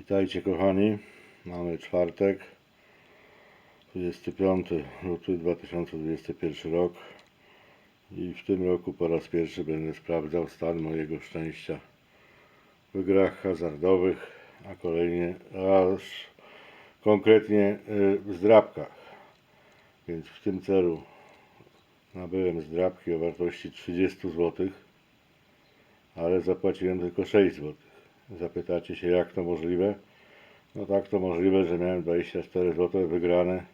Witajcie kochani. Mamy czwartek, 25 luty 2021 rok i w tym roku po raz pierwszy będę sprawdzał stan mojego szczęścia w grach hazardowych, a kolejnie aż konkretnie y, w zdrabkach. Więc w tym celu nabyłem zdrabki o wartości 30 zł, ale zapłaciłem tylko 6 zł. Zapytacie się, jak to możliwe? No tak to możliwe, że miałem 24 zł wygrane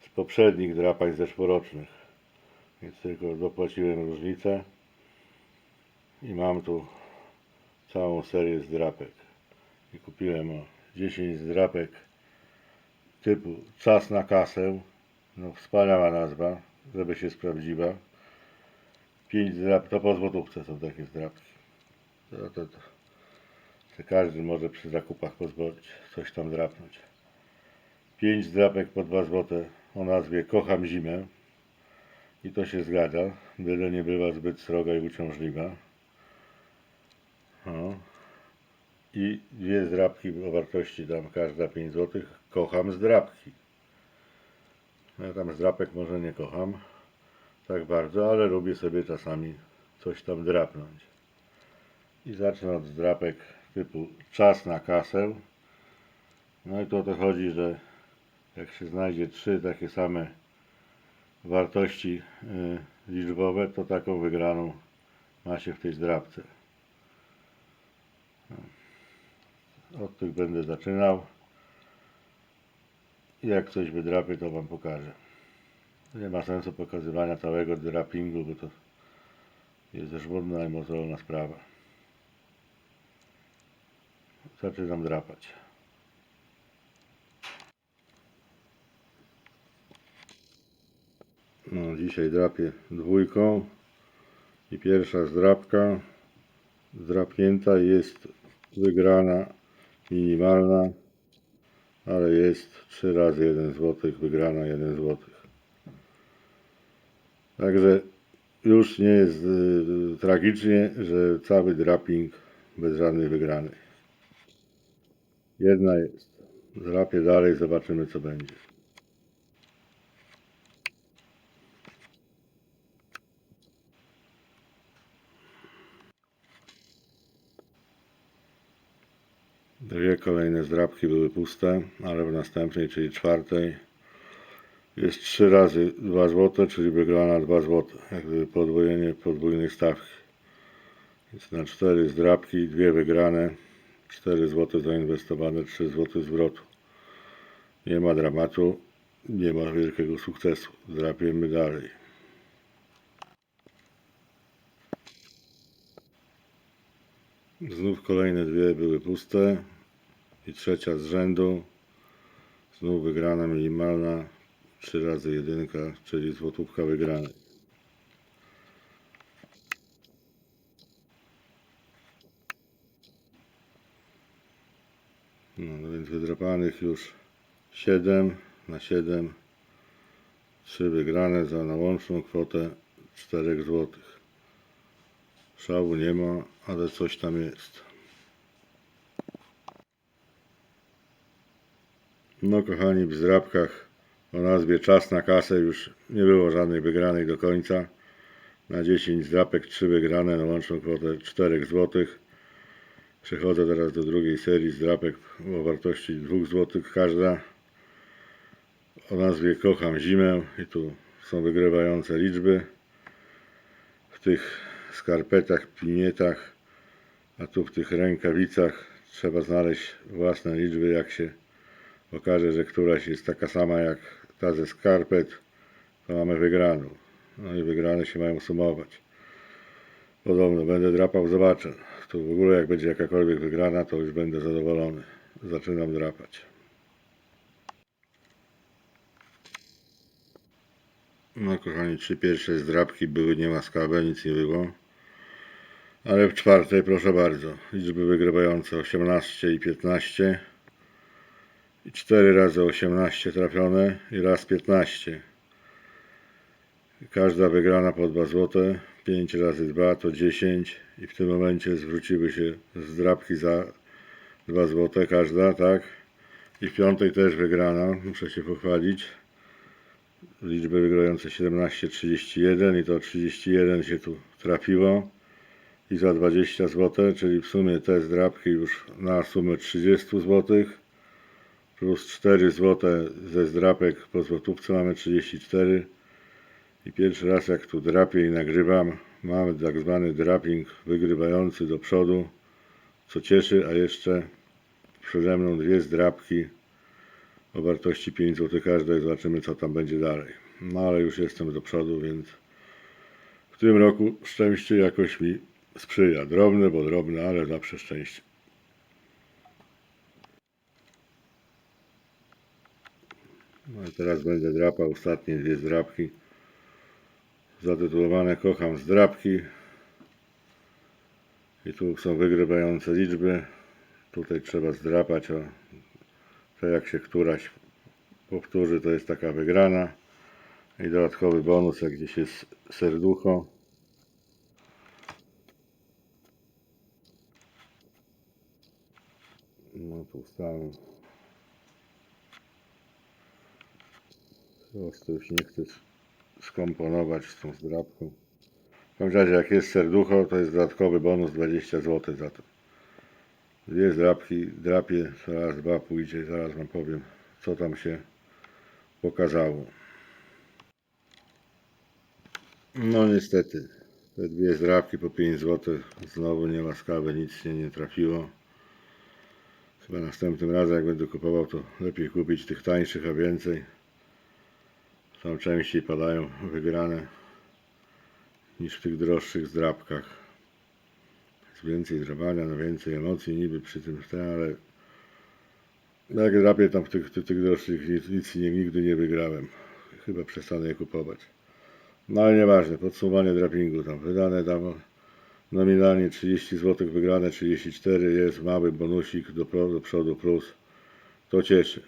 z poprzednich drapań zeszłorocznych. Więc tylko dopłaciłem różnicę i mam tu całą serię zdrapek. I kupiłem o 10 zdrapek typu czas na kasę. No wspaniała nazwa, żeby się sprawdziła. 5 zdrap, to po złotówce są takie zdrapki. To, to, to. Że każdy może przy zakupach pozwolić coś tam drapnąć. 5 zdrapek po 2 zł o nazwie Kocham zimę. I to się zgadza, byle nie była zbyt sroga i uciążliwa. O. I dwie zdrapki o wartości tam każda 5 zł. Kocham zdrapki. Ja tam zdrapek może nie kocham tak bardzo, ale lubię sobie czasami coś tam drapnąć. I zacznę od zdrapek typu czas na kasę. No i to o to chodzi, że jak się znajdzie trzy takie same wartości y, liczbowe, to taką wygraną ma się w tej zdrabce. No. Od tych będę zaczynał. Jak coś wydrapię, to Wam pokażę. Nie ma sensu pokazywania całego drapingu, bo to jest żmudna i mozolna sprawa. Zaczynam drapać. No, dzisiaj drapię dwójką i pierwsza zdrapka zdrapnięta jest wygrana minimalna, ale jest 3 razy 1 zł, wygrana 1 zł. Także już nie jest y, tragicznie, że cały draping bez żadnej wygranej. Jedna jest. Zrapię dalej, zobaczymy co będzie. Dwie kolejne zdrapki były puste, ale w następnej, czyli czwartej, jest 3 razy 2 zł, czyli wygrana 2 zł. Jak gdyby podwojenie podwójnej stawki. Więc na 4 zdrapki, dwie wygrane, 4 zł zainwestowane, 3 zł zwrotu. Nie ma dramatu, nie ma wielkiego sukcesu. Zdrapiemy dalej. Znów kolejne dwie były puste i trzecia z rzędu. Znów wygrana minimalna, 3 razy jedynka, czyli złotówka wygrana. No, no więc wydrapanych już 7 na 7, 3 wygrane za na łączną kwotę 4 zł. Szału nie ma, ale coś tam jest. No kochani, w zdrabkach o nazwie Czas na kasę już nie było żadnej wygranej do końca. Na 10 zdrapek 3 wygrane na łączną kwotę 4 zł. Przechodzę teraz do drugiej serii zdrapek o wartości 2 zł każda. O nazwie Kocham zimę i tu są wygrywające liczby. W tych skarpetach, pinietach, a tu w tych rękawicach trzeba znaleźć własne liczby, jak się okaże, że któraś jest taka sama jak ta ze skarpet, to mamy wygraną. No i wygrane się mają sumować. Podobno będę drapał, zobaczę. Tu w ogóle jak będzie jakakolwiek wygrana, to już będę zadowolony. Zaczynam drapać. No kochani, trzy pierwsze zdrapki były niełaskawe, nic nie było. Ale w czwartej, proszę bardzo, liczby wygrywające 18 i 15. I 4 razy 18 trafione i raz 15. Każda wygrana po 2 zł. 5 razy 2 to 10 i w tym momencie zwróciły się zdrapki za 2 złote każda, tak? I w piątej też wygrana, muszę się pochwalić. Liczby wygrające 17,31 i to 31 się tu trafiło. I za 20 zł, czyli w sumie te zdrabki już na sumę 30 zł. Plus 4 zł ze zdrapek po złotówce mamy 34. I pierwszy raz jak tu drapię i nagrywam, mamy tak zwany draping wygrywający do przodu, co cieszy, a jeszcze przede mną dwie zdrapki o wartości 5 zł i zobaczymy co tam będzie dalej. No ale już jestem do przodu, więc w tym roku szczęście jakoś mi sprzyja. Drobne, bo drobne, ale zawsze szczęście. No i teraz będę drapał ostatnie dwie zdrapki zatytułowane Kocham zdrapki. I tu są wygrywające liczby. Tutaj trzeba zdrapać, o to jak się któraś powtórzy, to jest taka wygrana. I dodatkowy bonus, jak gdzieś jest serducho. No tu stałem. Po prostu już nie chcę skomponować z tą zdrabką. W każdym razie jak jest serducho, to jest dodatkowy bonus 20 zł za to. Dwie zdrabki, drapie, zaraz dwa pójdzie, zaraz wam powiem, co tam się pokazało. No niestety, te dwie zdrabki po 5 zł, znowu niełaskawe, nic się nie trafiło. Chyba następnym razem jak będę kupował, to lepiej kupić tych tańszych, a więcej. Tam częściej padają wygrane niż w tych droższych zdrabkach. Jest więcej drapania, no więcej emocji niby przy tym, ale jak drapię tam w tych, tych, tych droższych nic, nic nie, nigdy nie wygrałem. Chyba przestanę je kupować. No ale nieważne, podsumowanie drapingu tam wydane tam nominalnie 30 zł, wygrane 34, jest mały bonusik do, do przodu plus. To cieszy.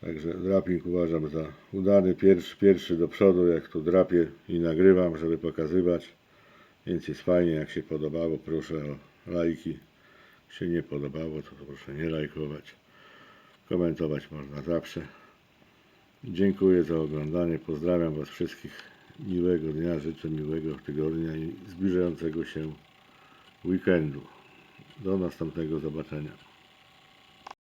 Także draping uważam za udany, pierwszy, pierwszy do przodu, jak tu drapię i nagrywam, żeby pokazywać. Więc jest fajnie, jak się podobało, proszę o lajki. Jak się nie podobało, to proszę nie lajkować. Komentować można zawsze. Dziękuję za oglądanie, pozdrawiam Was wszystkich. Miłego dnia, życzę miłego tygodnia i zbliżającego się weekendu. Do następnego zobaczenia.